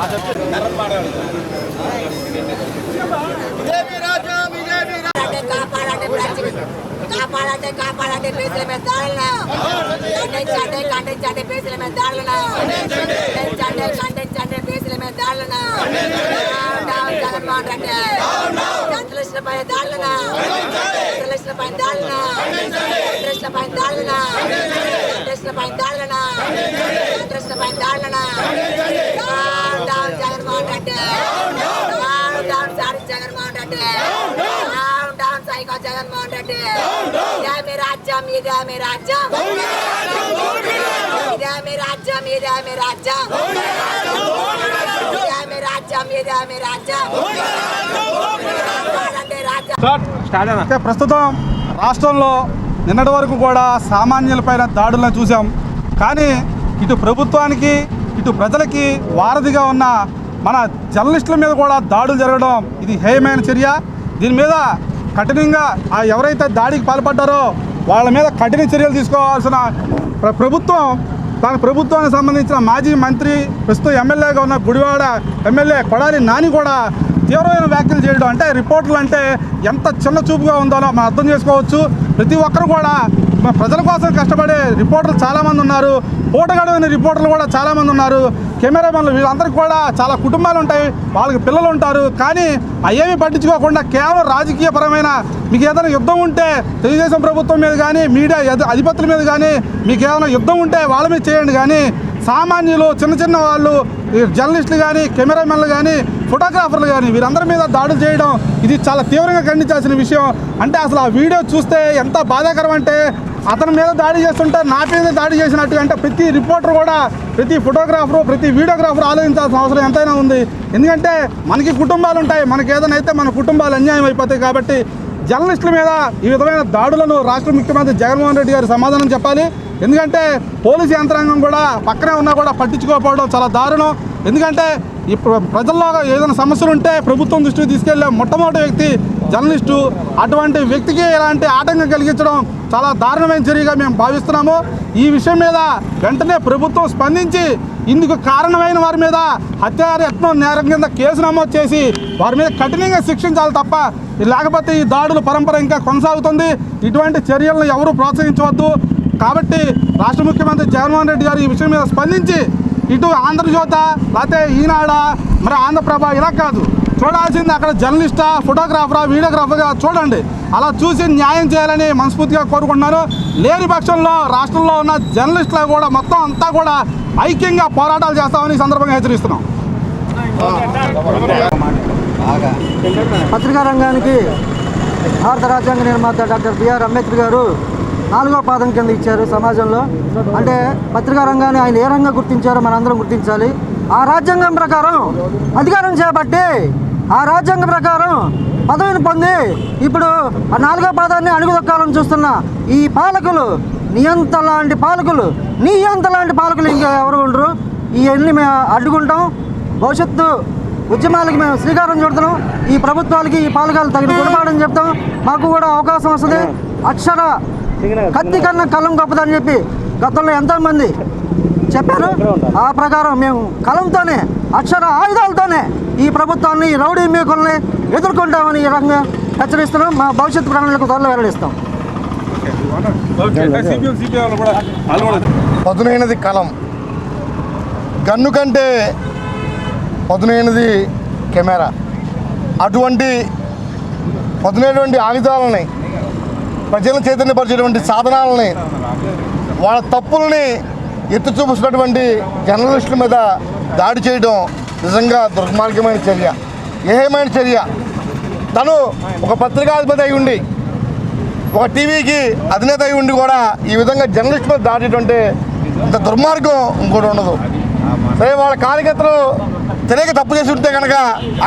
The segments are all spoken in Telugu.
కాపాడండి కాపాడండి ప్రజలు కాపాడండి కాపాడండి పీసుల మీద దాడులను ఖండించండి ఖండించండి పీసుల మీద దాడులను ఖండించండి ఖండించండి పీసుల మీద దాడులను డౌన్ జగన్మోహన్ రెడ్డి జంతులపై దాడులను జంతులపై దాడులను జంతులపై దాడులను జంతులపై దాడులను జంతులపై దాడులను డౌన్ జగన్మోహన్ రెడ్డి. ఇదే మీ రాజ్యం. ఇదే మీ రాజ్యం ఇదే మీ రాజ్యం. ఇదే మీ రాజ్యం ఇదే మీ రాజ్యం. ఇదే మీ రాజ్యం కాపాడండి రాజ్యం అయితే ప్రస్తుతం రాష్ట్రంలో నిన్నటి వరకు కూడా సామాన్యులపైన దాడులను చూసాం కానీ ఇటు ప్రభుత్వానికి ఇటు ప్రజలకి వారధిగా ఉన్న మన జర్నలిస్టుల మీద కూడా దాడులు జరగడం ఇది హేయమైన చర్య. దీని మీద కఠినంగా ఆ ఎవరైతే దాడికి పాల్పడ్డారో వాళ్ళ మీద కఠిన చర్యలు తీసుకోవాల్సిన ప్రభుత్వం తన ప్రభుత్వానికి సంబంధించిన మాజీ మంత్రి ప్రస్తుతం ఎమ్మెల్యేగా ఉన్న గుడివాడ ఎమ్మెల్యే కొడాలి నాని కూడా తీవ్రమైన వ్యాఖ్యలు చేయడం అంటే రిపోర్టులు అంటే ఎంత చిన్న చూపుగా ఉందో మనం అర్థం చేసుకోవచ్చు. ప్రతి ఒక్కరు కూడా మా ప్రజల కోసం కష్టపడే రిపోర్టర్లు చాలామంది ఉన్నారు. పూటగడమైన రిపోర్టర్లు కూడా చాలామంది ఉన్నారు. కెమెరామెన్లు వీళ్ళందరికీ కూడా చాలా కుటుంబాలు ఉంటాయి వాళ్ళకి పిల్లలు ఉంటారు కానీ అవేమీ పట్టించుకోకుండా కేవలం రాజకీయపరమైన మీకు ఏదైనా యుద్ధం ఉంటే తెలుగుదేశం ప్రభుత్వం మీద కానీ మీడియా అధిపతుల మీద కానీ మీకు ఏదైనా యుద్ధం ఉంటే వాళ్ళ మీద చేయండి. కానీ సామాన్యులు చిన్న చిన్న వాళ్ళు జర్నలిస్టులు కానీ కెమెరామెన్లు కానీ ఫోటోగ్రాఫర్లు కానీ వీరందరి మీద దాడులు చేయడం ఇది చాలా తీవ్రంగా ఖండించాల్సిన విషయం. అంటే అసలు ఆ వీడియో చూస్తే ఎంత బాధాకరం అంటే అతని మీద దాడి చేస్తుంటే నా మీద దాడి చేసినట్టుగా అంటే ప్రతి రిపోర్టర్ కూడా ప్రతి ఫోటోగ్రాఫరు ప్రతి వీడియోగ్రాఫర్ ఆలోచించాల్సిన అవసరం ఎంతైనా ఉంది. ఎందుకంటే మనకి కుటుంబాలు ఉంటాయి. మనకి ఏదైనా అయితే మన కుటుంబాలు అన్యాయం అయిపోతాయి కాబట్టి జర్నలిస్టుల మీద ఈ విధమైన దాడులను రాష్ట్ర ముఖ్యమంత్రి జగన్మోహన్ రెడ్డి గారు సమాధానం చెప్పాలి. ఎందుకంటే పోలీసు యంత్రాంగం కూడా పక్కనే ఉన్నా కూడా పట్టించుకోకపోవడం చాలా దారుణం. ఎందుకంటే ఇప్పుడు ప్రజల్లో ఏదైనా సమస్యలు ఉంటే ప్రభుత్వం దృష్టికి తీసుకెళ్ళే మొట్టమొదటి వ్యక్తి జర్నలిస్టు. అటువంటి వ్యక్తికి ఇలాంటి ఆటంకం కలిగించడం చాలా దారుణమైన చర్యగా మేము భావిస్తున్నాము. ఈ విషయం మీద వెంటనే ప్రభుత్వం స్పందించి ఇందుకు కారణమైన వారి మీద హత్యార యత్నం నేరం కింద కేసు నమోదు చేసి వారి మీద కఠినంగా శిక్షించాలి తప్ప లేకపోతే ఈ దాడుల పరంపర ఇంకా కొనసాగుతుంది. ఇటువంటి చర్యలను ఎవరు ప్రోత్సహించవద్దు. కాబట్టి రాష్ట్ర ముఖ్యమంత్రి జగన్మోహన్ రెడ్డి గారు ఈ విషయం మీద స్పందించి ఇటు ఆంధ్రజ్యోత లేకపోతే ఈనాడ మరి ఆంధ్రప్రభ ఇలా కాదు. చూడాల్సింది అక్కడ జర్నలిస్టా ఫోటోగ్రాఫరా వీడియోగ్రాఫర్గా చూడండి. అలా చూసి న్యాయం చేయాలని మనస్ఫూర్తిగా కోరుకుంటున్నాను లేని పక్షంలో రాష్ట్రంలో ఉన్న జర్నలిస్టులు కూడా మొత్తం అంతా కూడా ఐక్యంగా పోరాటాలు చేస్తామని ఈ సందర్భంగా హెచ్చరిస్తున్నాం. పత్రికా రంగానికి భారత రాజ్యాంగ నిర్మాత డాక్టర్ బిఆర్ అంబేద్కర్ గారు నాలుగో పాదం కింద ఇచ్చారు సమాజంలో. అంటే పత్రికా రంగాన్ని ఆయన ఏ రంగా గుర్తించారో మనందరం గుర్తించాలి. ఆ రాజ్యాంగం ప్రకారం అధికారం చేపట్టి ఆ రాజ్యాంగం ప్రకారం పదవిని పొంది ఇప్పుడు ఆ నాలుగో పాదాన్ని అణుగుదొక్కాలని చూస్తున్న ఈ పాలకులు నియంత లాంటి పాలకులు నియంత లాంటి పాలకులు ఇంకా ఎవరు ఉండరు. ఇవన్నీ మేము అడ్డుకుంటాం. భవిష్యత్తు ఉద్యమాలకి మేము శ్రీకారం చుడుతున్నాం. ఈ ప్రభుత్వాలకి ఈ పాలకాలు తగిన గుణపాడని చెప్తాం. మాకు కూడా అవకాశం వస్తుంది. అక్షర కత్తి కన్నా కలం గొప్పదని చెప్పి గతంలో ఎంతోమంది చెప్పారు. ఆ ప్రకారం మేము కలంతోనే అక్షర ఆయుధాలతోనే ఈ ప్రభుత్వాన్ని రౌడీ మేకుల్ని ఎదుర్కొంటామని ఈ రకంగా హెచ్చరిస్తున్నాం. మా భవిష్యత్తు ప్రణాళిక త్వరలో వెల్లడిస్తాం. పదునైనది కలం. గన్ను కంటే పదునైనది కెమెరా. అటువంటి పదునైనటువంటి ఆయుధాలని ప్రజలను చైతన్యపరిచేటువంటి సాధనాలని వాళ్ళ తప్పుల్ని ఎత్తి చూపిస్తున్నటువంటి జర్నలిస్టుల మీద దాడి చేయడం నిజంగా దుర్మార్గమైన చర్య. ఏమైనా చర్య. తను ఒక పత్రికాధిపతి అయి ఉండి ఒక టీవీకి అధినేత అయి ఉండి కూడా ఈ విధంగా జర్నలిస్ట్ మీద దాటేటువంటి ఇంత దుర్మార్గం ఇంకోటి ఉండదు. సరే వాళ్ళ కార్యకర్తలు తెలియక తప్పు చేసి ఉంటే కనుక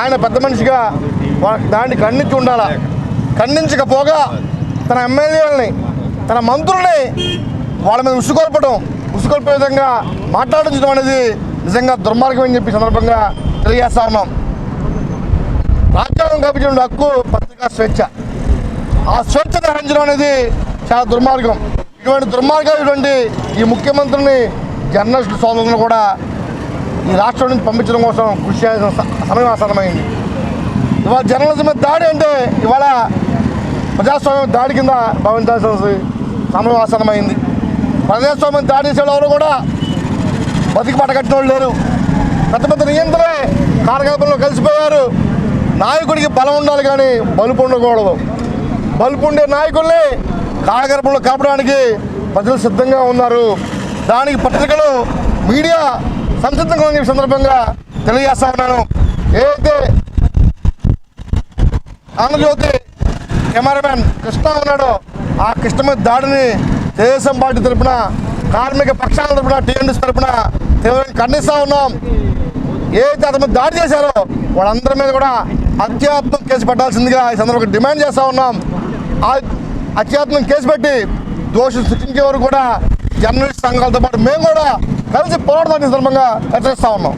ఆయన పెద్ద మనిషిగా దాన్ని ఖండించి ఉండాలా? ఖండించకపోగా తన ఎమ్మెల్యేలని తన మంత్రుల్ని వాళ్ళ మీద ఉసుకొల్పడం ఉసుకొల్పే విధంగా మాట్లాడించడం అనేది నిజంగా దుర్మార్గం అని చెప్పి సందర్భంగా తెలియజేస్తా ఉన్నాం. రాజ్యాంగం కల్పించిన హక్కు పత్రికా స్వేచ్ఛ. ఆ స్వేచ్ఛ గ్రహించడం అనేది చాలా దుర్మార్గం. ఇటువంటి దుర్మార్గమైనటువంటి ఈ ముఖ్యమంత్రిని జర్నలిస్టు సోదరులను కూడా ఈ రాష్ట్రం నుంచి పంపించడం కోసం కృషి చేయాల్సిన సమయం ఆసన్నమైంది. ఇవాళ జర్నలిజం మీద దాడి అంటే ఇవాళ ప్రజాస్వామ్యం దాడి కింద భావించాల్సిన సమయం ఆసన్నమైంది. ప్రజాస్వామ్యం దాడి చేసే కూడా బతికి పట్టగట్టిన వాళ్ళు లేరు. పెద్ద పెద్ద నియంత్రణే కార్యకలాపంలో కలిసిపోయారు. నాయకుడికి బలం ఉండాలి కానీ బలుపు ఉండకూడదు. బలుపు ఉండే నాయకుల్ని కాలగర్భంలో కాపడానికి ప్రజలు సిద్ధంగా ఉన్నారు. దానికి పత్రికలు మీడియా సంసిద్ధంగా ఉన్న సందర్భంగా తెలియజేస్తా ఉన్నాను ఏదైతే ఆంధ్రజ్యోతి కెమెరామెన్ కృష్ణ ఉన్నాడో ఆ కృష్ణ మీద దాడిని తెలుగుదేశం పార్టీ తరఫున కార్మిక పక్షాల తరఫున టీఎండీస్ తరఫున తీవ్రంగా ఖండిస్తూ ఉన్నాం. ఏదైతే అతని దాడి చేశారో వాళ్ళందరి మీద కూడా హత్యాత్మక కేసు పెట్టాల్సిందిగా ఈ సందర్భంగా డిమాండ్ చేస్తూ ఉన్నాం. ఆ కేసు పెట్టి దోషులు శిక్షించే వరకు కూడా జర్నలిస్ట్ సంఘాలతో పాటు మేము కూడా కలిసి పోరాడదాన్ని సందర్భంగా హెచ్చరిస్తూ ఉన్నాం.